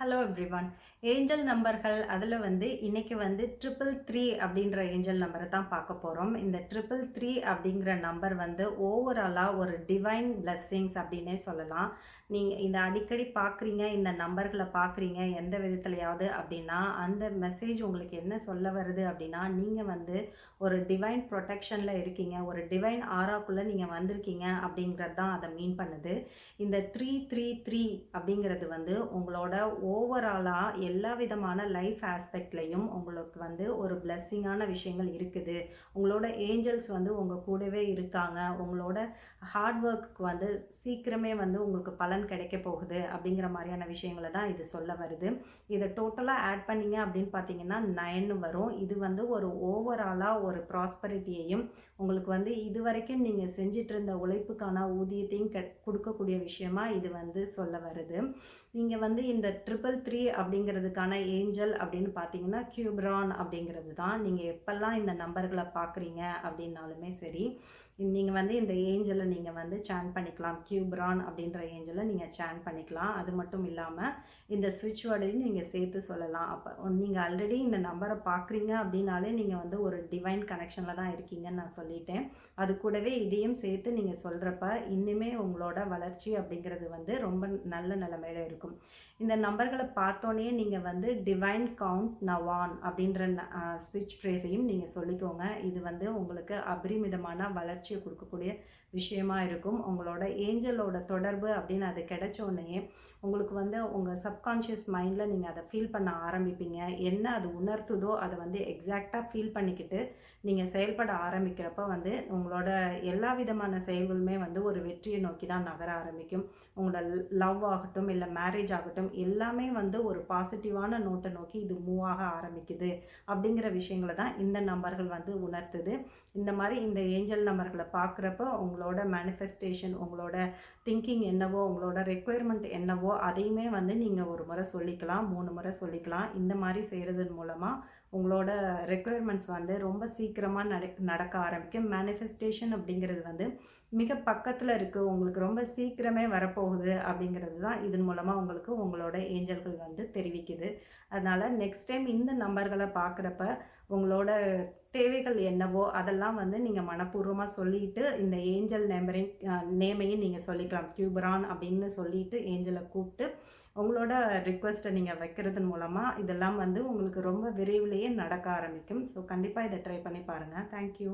Hello everyone angel நம்பர்கள் அதில் வந்து இன்றைக்கி வந்து ட்ரிபிள் த்ரீ அப்படின்ற ஏஞ்சல் நம்பரை தான் பார்க்க போகிறோம் இந்த ட்ரிபிள் த்ரீ அப்படிங்கிற நம்பர் வந்து ஓவராலாக ஒரு டிவைன் பிளஸ்ஸிங்ஸ் அப்படின்னே சொல்லலாம். நீங்கள் இந்த அடிக்கடி பார்க்குறீங்க இந்த நம்பர்களை பார்க்குறீங்க எந்த விதத்துலையாவது அப்படின்னா அந்த மெசேஜ் உங்களுக்கு என்ன சொல்ல வருது அப்படின்னா நீங்கள் வந்து ஒரு டிவைன் ப்ரொடெக்ஷனில் இருக்கீங்க ஒரு டிவைன் ஆராக்குள்ளே நீங்கள் வந்திருக்கீங்க அப்படிங்கிறது தான் அதை மீன் பண்ணுது. இந்த த்ரீ த்ரீ த்ரீ அப்படிங்கிறது வந்து உங்களோட ஓவராலாக எல்லா விதமான லைஃப் ஆஸ்பெக்ட்லேயும் உங்களுக்கு வந்து ஒரு பிளெஸ்ஸிங்கான விஷயங்கள் இருக்குது. உங்களோட ஏஞ்சல்ஸ் வந்து உங்கள் கூடவே இருக்காங்க. உங்களோட ஹார்ட் ஒர்க்குக்கு வந்து சீக்கிரமே வந்து உங்களுக்கு பலன் கிடைக்க போகுது அப்படிங்கிற மாதிரியான விஷயங்களை தான் இது சொல்ல வருது. இதை டோட்டலாக ஆட் பண்ணிங்க அப்படின்னு பார்த்தீங்கன்னா நயன் வரும். இது வந்து ஒரு ஓவராலாக ஒரு ப்ராஸ்பரிட்டியையும் உங்களுக்கு வந்து இது வரைக்கும் நீங்கள் செஞ்சிட்டு இருந்த உழைப்புக்கான ஊதியத்தையும் கொடுக்கக்கூடிய விஷயமா இது வந்து சொல்ல வருது. நீங்கள் வந்து இந்த ட்ரிப் ட்ரிபிள் த்ரீ அப்படிங்கிறதுக்கான ஏஞ்சல் அப்படின்னு பார்த்தீங்கன்னா கியூப்ரான் அப்படிங்கிறது தான். நீங்கள் எப்பெல்லாம் இந்த நம்பர்களை பார்க்குறீங்க அப்படின்னாலுமே சரி நீங்கள் வந்து இந்த ஏஞ்சலை நீங்கள் வந்து சேன் பண்ணிக்கலாம். கியூப்ரான் அப்படின்ற ஏஞ்சலை நீங்கள் சேன் பண்ணிக்கலாம். அது மட்டும் இல்லாமல் இந்த ஸ்விட்ச் வேர்டையும் நீங்கள் சேர்த்து சொல்லலாம். அப்போ நீங்கள் ஆல்ரெடி இந்த நம்பரை பார்க்குறீங்க அப்படின்னாலே நீங்கள் வந்து ஒரு டிவைன் கனெக்ஷனில் தான் இருக்கீங்கன்னு நான் சொல்லிட்டேன். அது கூடவே இதையும் சேர்த்து நீங்கள் சொல்கிறப்ப இன்னுமே உங்களோட வளர்ச்சி அப்படிங்கிறது வந்து ரொம்ப நல்ல நிலைமையில இருக்கும். இந்த நம்பர் நம்பர்களை பார்த்தோன்னே நீங்கள் வந்து டிவைன் கவுண்ட் நவான் அப்படின்ற ஸ்விட்ச் ஃப்ரேஸையும் நீங்கள் சொல்லிக்கோங்க. இது வந்து உங்களுக்கு அபரிமிதமான வளர்ச்சியை கொடுக்கக்கூடிய விஷயமா இருக்கும். உங்களோட ஏஞ்சலோட தொடர்பு அப்படின்னு அது கிடைச்சோடனே உங்களுக்கு வந்து உங்கள் சப்கான்ஷியஸ் மைண்டில் நீங்கள் அதை ஃபீல் பண்ண ஆரம்பிப்பீங்க. என்ன அது உணர்த்துதோ அதை வந்து எக்ஸாக்டாக ஃபீல் பண்ணிக்கிட்டு நீங்கள் செயல்பட ஆரம்பிக்கிறப்ப வந்து உங்களோட எல்லா விதமான செயல்களுமே வந்து ஒரு வெற்றியை நோக்கி தான் நகர ஆரம்பிக்கும். உங்களோட லவ் ஆகட்டும் இல்லை மேரேஜ் ஆகட்டும் எல்லாமே எல்லாமே வந்து ஒரு பாசிட்டிவான நோட்டை நோக்கி இது மூவ் ஆக ஆரம்பிக்குது அப்படிங்கிற விஷயங்களை தான் இந்த நம்பர்கள் வந்து உணர்த்துது. இந்த மாதிரி இந்த ஏஞ்சல் நம்பர்களை பார்க்குறப்ப உங்களோட மேனிஃபெஸ்டேஷன் உங்களோட திங்கிங் என்னவோ உங்களோட ரெக்குயர்மெண்ட் என்னவோ அதையுமே வந்து நீங்கள் ஒரு முறை சொல்லிக்கலாம் மூணு முறை சொல்லிக்கலாம். இந்த மாதிரி செய்கிறதன் மூலமாக உங்களோட ரெக்குயர்மெண்ட்ஸ் வந்து ரொம்ப சீக்கிரமாக நட நடக்க ஆரம்பிக்கும். மேனிஃபெஸ்டேஷன் அப்படிங்கிறது வந்து மிக பக்கத்தில் இருக்குது உங்களுக்கு ரொம்ப சீக்கிரமே வரப்போகுது அப்படிங்கிறது தான் இதன் மூலமாக உங்களுக்கு உங்களோட ஏஞ்சல்கள் வந்து தெரிவிக்குது. அதனால் நெக்ஸ்ட் டைம் இந்த நம்பர்களை பார்க்குறப்ப உங்களோட தேவைகள் என்னவோ அதெல்லாம் வந்து நீங்கள் மனப்பூர்வமாக சொல்லிட்டு இந்த ஏஞ்சல் நேமரையும் நேமையும் நீங்கள் சொல்லிக்கலாம். கியூபரான் அப்படின்னு சொல்லிட்டு ஏஞ்சலை கூப்பிட்டு உங்களோட ரிக்வெஸ்ட்டை நீங்கள் வைக்கிறதன் மூலமாக இதெல்லாம் வந்து உங்களுக்கு ரொம்ப விரைவிலேயே நடக்க ஆரம்பிக்கும். ஸோ கண்டிப்பாக இதை ட்ரை பண்ணி பாருங்கள் தேங்க்யூ